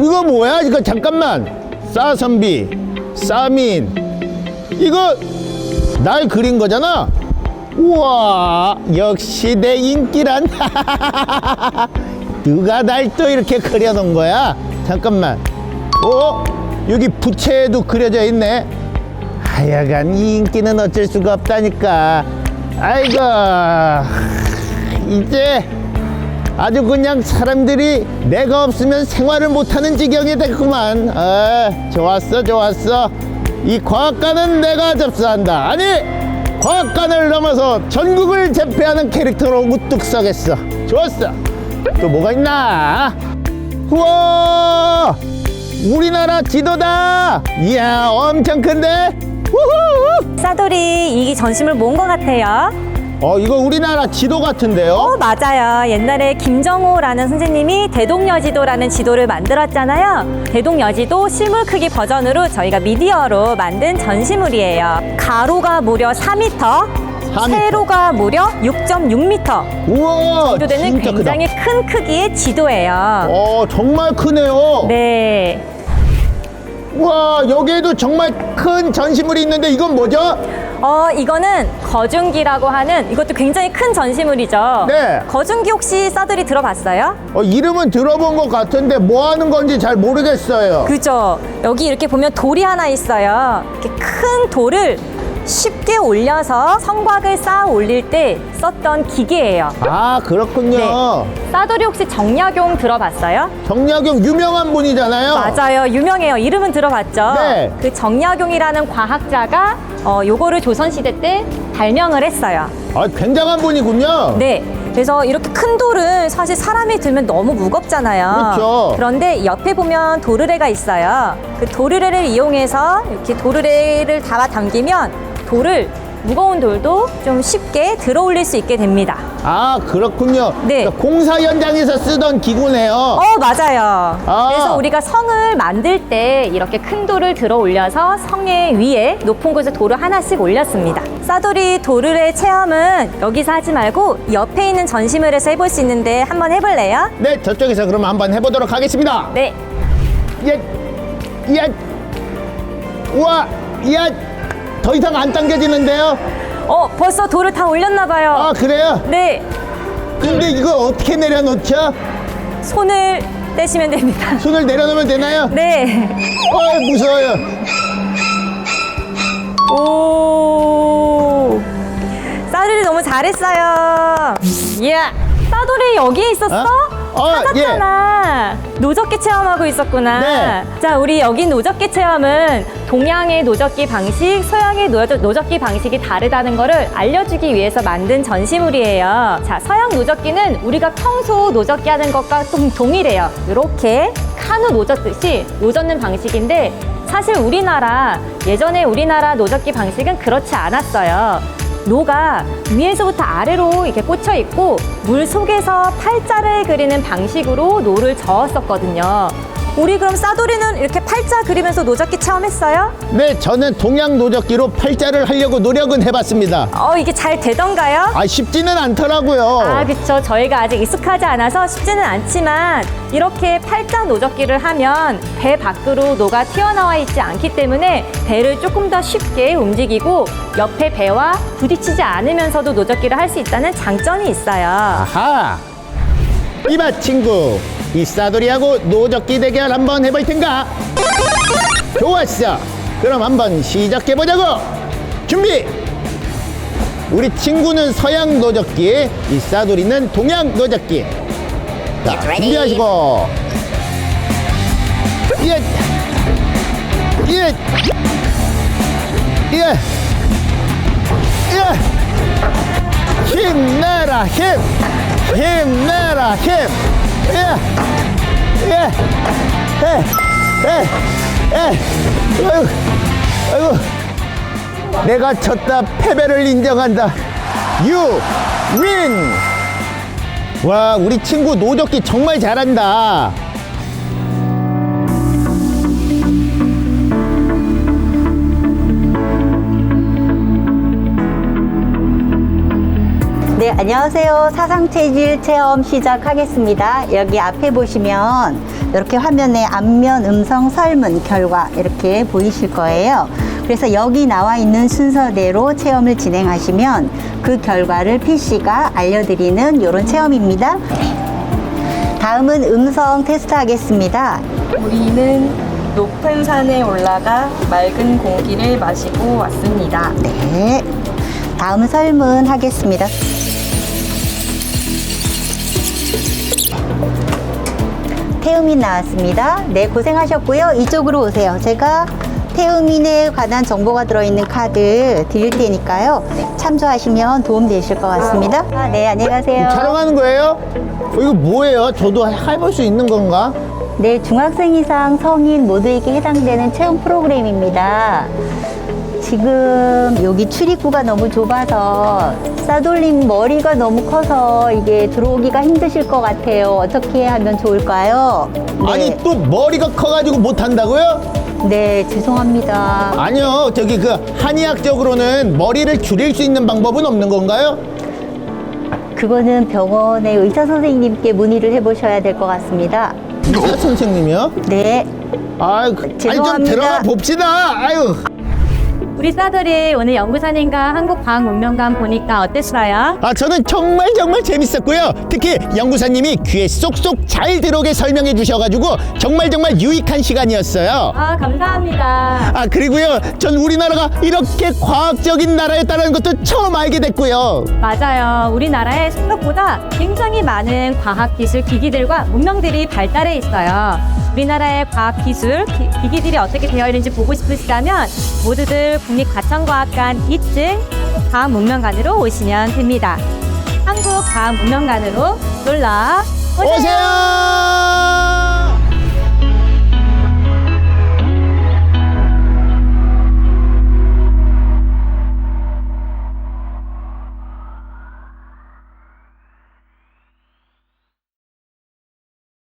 이거 뭐야? 이거 잠깐만. 싸선비, 싸민. 이거 날 그린 거잖아. 우와, 역시 내 인기란. 누가 날 또 이렇게 그려놓은 거야? 잠깐만. 어? 여기 부채도 그려져 있네. 하여간 이 인기는 어쩔 수가 없다니까. 아이고, 이제 아주 그냥 사람들이 내가 없으면 생활을 못하는 지경이 됐구만. 아, 좋았어, 좋았어. 이 과학관은 내가 접수한다. 아니, 과학관을 넘어서 전국을 제패하는 캐릭터로 우뚝 서겠어. 좋았어. 또 뭐가 있나? 우와! 우리나라 지도다! 이야, 엄청 큰데? 우후! 싸돌이 이 전심을 모은 것 같아요. 어, 이거 우리나라 지도 같은데요? 어, 맞아요. 옛날에 김정호라는 선생님이 대동여지도라는 지도를 만들었잖아요. 대동여지도 실물 크기 버전으로 저희가 미디어로 만든 전시물이에요. 가로가 무려 4m, 4m. 세로가 무려 6.6m 우와! 정도 되는 진짜 크다. 굉장히 큰 크기의 지도예요. 어, 정말 크네요. 네. 와, 여기에도 정말 큰 전시물이 있는데 이건 뭐죠? 어, 이거는 거중기라고 하는 이것도 굉장히 큰 전시물이죠. 네. 거중기 혹시 싸들이 들어봤어요? 어, 이름은 들어본 것 같은데 뭐 하는 건지 잘 모르겠어요. 그죠. 여기 이렇게 보면 돌이 하나 있어요. 이렇게 큰 돌을 쉽게 올려서 성곽을 쌓아 올릴 때 썼던 기계예요. 아, 그렇군요. 네. 싸돌이 혹시 정약용 들어봤어요? 정약용 유명한 분이잖아요. 맞아요. 유명해요. 이름은 들어봤죠? 네. 그 정약용이라는 과학자가 어, 요거를 조선시대 때 발명을 했어요. 아, 굉장한 분이군요. 네. 그래서 이렇게 큰 돌은 사실 사람이 들면 너무 무겁잖아요. 그렇죠. 그런데 옆에 보면 도르래가 있어요. 그 도르래를 이용해서 이렇게 도르래를 잡아 당기면 돌을 무거운 돌도 좀 쉽게 들어 올릴 수 있게 됩니다. 아, 그렇군요. 네. 그러니까 공사 현장에서 쓰던 기구네요. 어, 맞아요. 아. 그래서 우리가 성을 만들 때 이렇게 큰 돌을 들어 올려서 성의 위에 높은 곳에 돌을 하나씩 올렸습니다. 싸돌이 도르래 체험은 여기서 하지 말고 옆에 있는 전시물에서 해볼 수 있는데 한번 해볼래요? 네, 저쪽에서 그럼 한번 해보도록 하겠습니다. 네. 예, 예, 우와, 예, 더 이상 안 당겨지는데요? 어, 벌써 돌을 다 올렸나 봐요. 아, 그래요? 네. 근데 이거 어떻게 내려놓죠? 손을 떼시면 됩니다. 손을 내려놓으면 되나요? 네. 어, 무서워요. 오. 싸돌이 너무 잘했어요. 이야. 싸돌이 여기에 있었어? 어? 어, 찾았잖아. 노젓기 체험하고 있었구나. 네. 자, 우리 여기 노젓기 체험은 동양의 노젓기 방식, 서양의 노- 노젓기 방식이 다르다는 거를 알려주기 위해서 만든 전시물이에요. 자, 서양 노젓기는 우리가 평소 노젓기 하는 것과 좀 동일해요. 이렇게 카누 노젓듯이 노젓는 방식인데 사실 우리나라 예전에 우리나라 노젓기 방식은 그렇지 않았어요. 노가 위에서부터 아래로 이렇게 꽂혀 있고 물 속에서 팔자를 그리는 방식으로 노를 저었었거든요. 우리 그럼 싸돌이는 이렇게 팔자 그리면서 노젓기 체험했어요? 네, 저는 동양 노젓기로 팔자를 하려고 노력은 해봤습니다. 어 이게 잘 되던가요? 아, 쉽지는 않더라고요. 아, 그쵸. 저희가 아직 익숙하지 않아서 쉽지는 않지만 이렇게 팔자 노젓기를 하면 배 밖으로 노가 튀어나와 있지 않기 때문에 배를 조금 더 쉽게 움직이고 옆에 배와 부딪히지 않으면서도 노젓기를 할 수 있다는 장점이 있어요. 아하! 이봐, 친구. 이 싸돌이하고 노젓기 대결 한번 해볼 텐가? 좋았어. 그럼 한번 시작해보자고! 준비! 우리 친구는 서양 노젓기, 이 싸돌이는 동양 노젓기. 자, 준비하시고. 예! 예! 예! 예! 힘내라 힘 힘내라 힘 예! 예! 예! 예! 예! 아이고 아이고 내가 졌다 패배를 인정한다 You win 와 우리 친구 노젓기 정말 잘한다 네, 안녕하세요. 사상체질 체험 시작하겠습니다. 여기 앞에 보시면 이렇게 화면에 앞면 음성 설문 결과 이렇게 보이실 거예요. 그래서 여기 나와 있는 순서대로 체험을 진행하시면 그 결과를 PC가 알려드리는 이런 체험입니다. 다음은 음성 테스트 하겠습니다. 우리는 높은 산에 올라가 맑은 공기를 마시고 왔습니다. 네. 다음 설문 하겠습니다. 태음인 나왔습니다. 네, 고생하셨고요. 이쪽으로 오세요. 제가 태음인에 관한 정보가 들어있는 카드 드릴 테니까요. 네, 참조하시면 도움 되실 것 같습니다. 아, 네, 안녕히 가세요. 촬영하는 거예요? 어, 이거 뭐예요? 저도 해볼 수 있는 건가? 네, 중학생 이상 성인 모두에게 해당되는 체험 프로그램입니다. 지금 여기 출입구가 너무 좁아서 싸돌림 머리가 너무 커서 이게 들어오기가 힘드실 것 같아요. 어떻게 하면 좋을까요? 네, 아니 또 머리가 커가지고 못한다고요? 네, 죄송합니다. 아니요 저기 그 한의학적으로는 머리를 줄일 수 있는 방법은 없는 건가요? 그거는 병원의 의사 선생님께 문의를 해보셔야 될 것 같습니다. 의사 선생님이요? 네, 아유, 그- 아니 좀 죄송합니다. 들어가 봅시다. 아유. 우리 싸들이 오늘 연구사님과 한국과학문명관 보니까 어땠어요? 아 저는 정말 정말 재밌었고요. 특히 연구사님이 귀에 쏙쏙 잘 들어오게 설명해 주셔가지고 정말 정말 유익한 시간이었어요. 아, 감사합니다. 아 그리고요, 전 우리나라가 이렇게 과학적인 나라였다는 것도 처음 알게 됐고요. 맞아요. 우리나라에 생각보다 굉장히 많은 과학기술 기기들과 문명들이 발달해 있어요. 우리나라의 과학 기술 기, 기기들이 어떻게 되어 있는지 보고 싶으시다면 모두들 국립과천과학관 2층 과학문명관으로 오시면 됩니다. 한국과학문명관으로 놀러 오세요. 오세요.